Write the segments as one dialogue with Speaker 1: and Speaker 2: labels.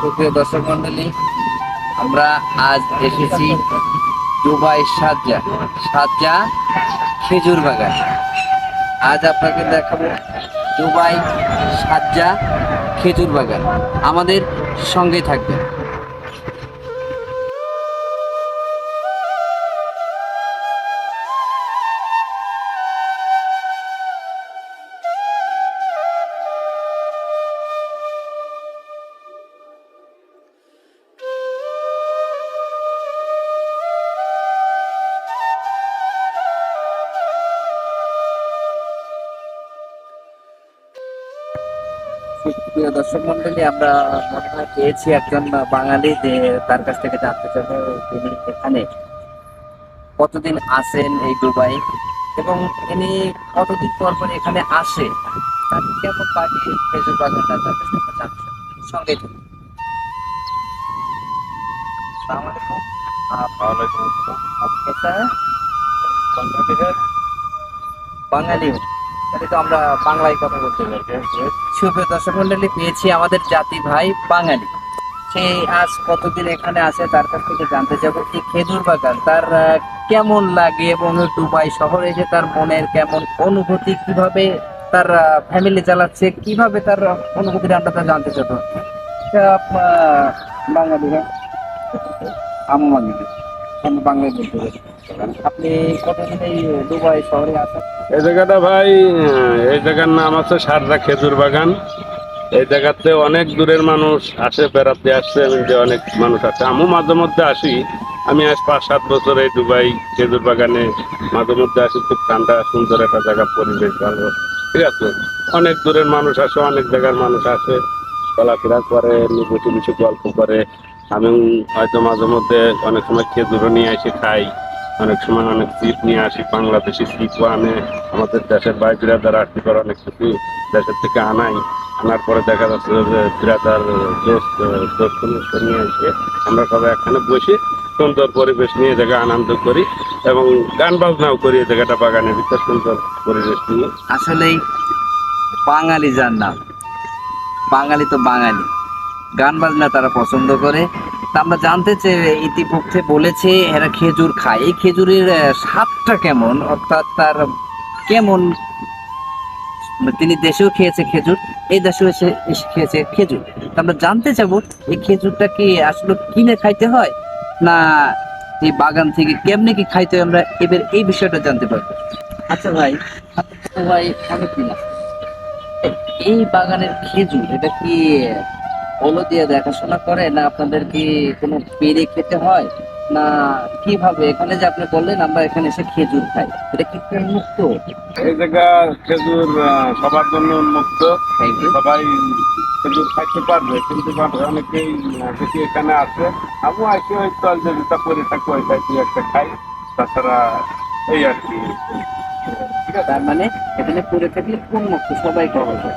Speaker 1: সুপ্রিয় দর্শক মন্ডলী, আমরা আজ এসেছি দুবাই সাজ্জা সাজ্জা খেজুর বাগান। আজ আপনাকে দেখাবো দুবাই সাজ্জা খেজুর বাগান। আমাদের সঙ্গে থাকবে প্রিয় দর্শক মন্ডলী আমরা মনে হয় পেয়েছি একজন বাঙালি যে তার কাছ থেকে জানতে তিনি এখানে কতদিন আসেন এই দুবাই এবং ইনি কতদিন পর পর এখানে আসে? তার কেমন বাড়ি খেজুর বাগানটা তার কাছ থেকে জানতে সঙ্গে থাকুন। বাঙালি বাঙালি তাহলে তো আমরা বাংলায় কথা বলতে পারি। সুপ্রিয় দর্শক মন্ডলী, পেয়েছি আমাদের জাতি ভাই বাঙালি। সে আজ কতদিন এখানে আছে তার কাছ থেকে জানতে যাব এই খেজুর বাগান, তার কেমন লাগে এবং দুবাই শহরে এসে তার মনের কেমন অনুভূতি, কীভাবে তার ফ্যামিলি চালাচ্ছে, কীভাবে তার অনুভূতিটা আমরা তা জানতে চাবো বাঙালি হ্যাঁ আমি বাঙালি আমি বাংলায় বলতে এই
Speaker 2: জায়গাটা ভাই এই জায়গার নাম আছে সারদা খেজুর বাগান। এই জায়গাতে অনেক দূরের মানুষ আসে, বেড়াতে আসছে যে অনেক মানুষ আছে। আমিও মাঝে মধ্যে আসি। আমি আজ পাঁচ, সাত বছর এই দুবাই খেজুর বাগানে মাঝে মধ্যে আসি। খুব ঠান্ডা, সুন্দর একটা জায়গা, পরিবেশ ভালো। ঠিক আছে? অনেক দূরের মানুষ আসে, অনেক জায়গার মানুষ আসে। চলাফেরা করে বসে বসে গল্প করে। আমি হয়তো মাঝে মধ্যে অনেক সময় খেজুরও নিয়ে এসে খাই। অনেক সময় অনেক সিট নিয়ে আসি বাংলাদেশি সিটও আনে আমাদের দেশের ভাই বিরাদার আসতে পারে অনেক কিছু দেশের থেকে আনাই। আনার পরে দেখা যাচ্ছে যে বিরাদার দোস্ত নিয়ে এসে আমরা সবাই একখানে বসে সুন্দর পরিবেশ নিয়ে জায়গা আনন্দ করি এবং গান বাজনাও করি জায়গাটা বাগানের ভিতরে সুন্দর পরিবেশ নিয়ে।
Speaker 1: আসলেই বাঙালি যার নাম। বাঙালি তো বাঙালি। গান বাজনা তারা পছন্দ করে। আমরা জানতে চাই ইতিপূর্বে বলেছে, এরা খেজুর খায়। এই খেজুরের স্বাদটা কেমন? অর্থাৎ তার কেমন? তিনি দেশেও খেয়েছে খেজুর, এই দেশেও এসে খেয়েছে খেজুর। আমরা জানতে চাবো এই খেজুরটা কি আসলে কিনে খাইতে হয়? না এই বাগান থেকে কেমনে কি খাইতে হয় আমরা এবার এই বিষয়টা জানতে পারব। আচ্ছা ভাই ভাই, অনেক। এই বাগানের খেজুর, এটা কি হলো দিয়ে দেখাশোনা করে না আপনাদের কি কোনো পেরে খেতে হয়? না কীভাবে? এখানে যে আপনি বললেন আমরা এখানে এসে খেজুর খাই। এটা কি মুক্ত?
Speaker 2: এই জায়গা খেজুর সবার জন্য উন্মুক্ত সবাই খেজুর খাইতে পারবে কিন্তু অনেকেই যদি এখানে আসে আমিও আসি ওই তল যে যেটা করে থাকি ওই খাই একটা খাই। তাছাড়া এই আর কি। ঠিক আছে
Speaker 1: তার মানে এখানে পড়ে থাকলে কোন মুক্ত? সবাই খাওয়া যায়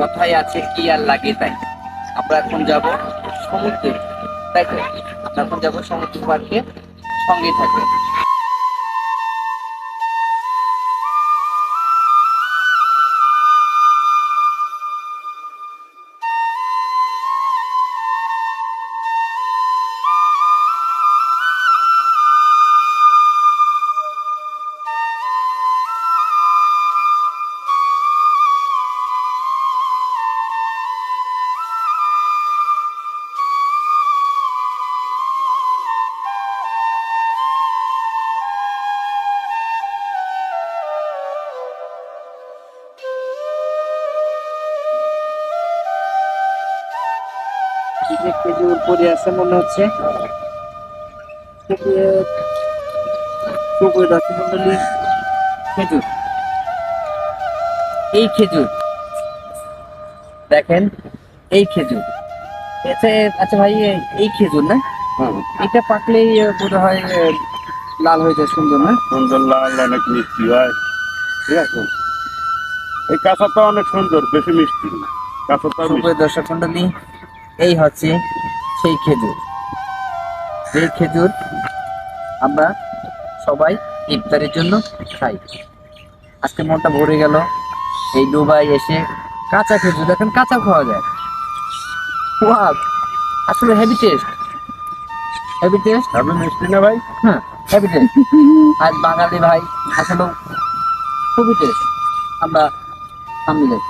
Speaker 1: কথায় আছে, কি আর লাগে তাই? আমরা এখন যাব সমুদ্রে, তাই তো? আমরা এখন যাব সমুদ্র পার্কে সঙ্গে থাকবেন এই যে খেজুর পরে আছে মনে হচ্ছে। খেজুর। এই খেজুর। দেখেন এই খেজুর। আচ্ছা ভাই এই খেজুর না? এটা পাকলেই বোধ হয় লাল হয়ে যায় সুন্দর না?
Speaker 2: সুন্দর লাল অনেক মিষ্টি হয়। ঠিক আছে? এই কাঁচাটা অনেক সুন্দর বেশি মিষ্টি না। কাঁচাটা
Speaker 1: দর্শক মন্ডলী এই হচ্ছে সেই খেজুর। যে খেজুর আমরা সবাই ইফতারের জন্য খাই। আজকে মনটা ভরে গেল। এই দুবাই এসে কাঁচা খেজুর দেখেন কাঁচা খাওয়া যায়। ওয়াও আসলে হেভি টেস্ট হেভি টেস্ট
Speaker 2: আপনি মিষ্টি না ভাই?
Speaker 1: হ্যাঁ হেভি টেস্ট আজ বাঙালি ভাই আসলে খুবই টেস্ট আমরা সামনে যাই।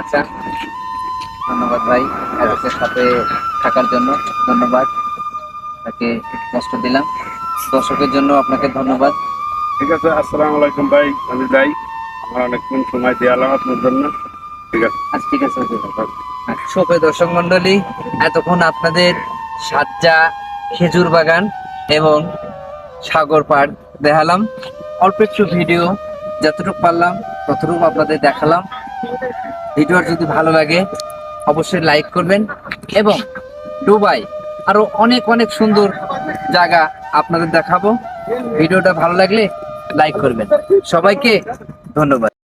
Speaker 1: আচ্ছা ধন্যবাদ ভাই এতক্ষণ সাথে থাকার জন্য ধন্যবাদ তাকে কষ্ট দিলাম। দর্শকের জন্য আপনাকে ধন্যবাদ।
Speaker 2: ঠিক আছে আসসালামু আলাইকুম ভাই আমি যাই। আমার অনেকক্ষণ সময় দেওয়ালাম আপনার জন্য। ঠিক আছে।
Speaker 1: আচ্ছা ঠিক আছে শোকে দর্শক মন্ডলী এতক্ষণ আপনাদের সাজ্জা খেজুর বাগান এবং সাগর পাড় দেখালাম। অল্প একটু ভিডিও যতটুকু পারলাম ততটুকু আপনাদের দেখালাম। ভিডিওর যদি ভালো লাগে, অবশ্যই লাইক করবেন এবং দুবাই আরও অনেক অনেক সুন্দর জায়গা আপনাদের দেখাবো। ভিডিওটা ভালো লাগলে লাইক করবেন। সবাইকে ধন্যবাদ।